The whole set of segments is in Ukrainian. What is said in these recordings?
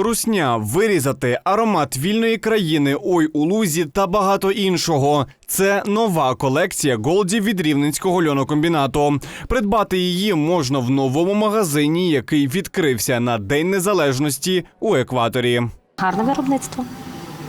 Русня, вирізати аромат вільної країни, ой у лузі та багато іншого. Це нова колекція Голді від рівненського льонокомбінату. Придбати її можна в новому магазині, який відкрився на День Незалежності у екваторі. Гарне виробництво.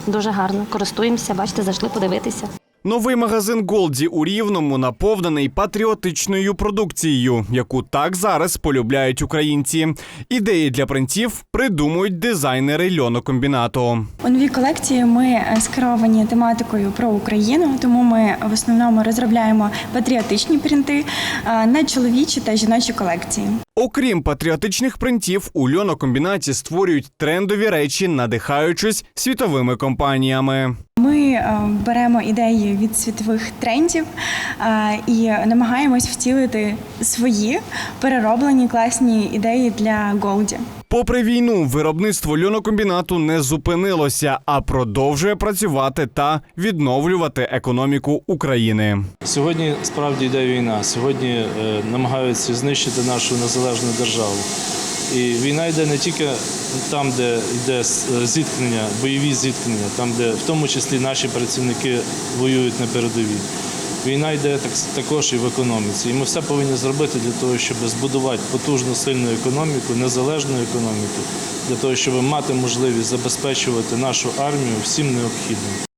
Дуже гарно. Користуємося, бачите, зайшли подивитися. Новий магазин Голді у Рівному наповнений патріотичною продукцією, яку так зараз полюбляють українці. Ідеї для принтів придумують дизайнери льонокомбінату. У новій колекції ми е, скеровані тематикою про Україну, тому ми в основному розробляємо патріотичні принти е, на чоловічі та жіночі колекції. Окрім патріотичних принтів, у льонокомбінаті створюють трендові речі, надихаючись світовими компаніями. Ми е, беремо ідеї від світових трендів е, і намагаємось втілити свої перероблені класні ідеї для Голді. Попри війну, виробництво льонокомбінату не зупинилося, а продовжує працювати та відновлювати економіку України. Сьогодні справді йде війна. Сьогодні е, намагаються знищити нашу незалежну державу. І війна йде не тільки там, де йде зіткнення, бойові зіткнення, там, де в тому числі наші працівники воюють на передовій. Війна йде так, також і в економіці. І ми все повинні зробити для того, щоб збудувати потужну сильну економіку, незалежну економіку, для того, щоб мати можливість забезпечувати нашу армію всім необхідним.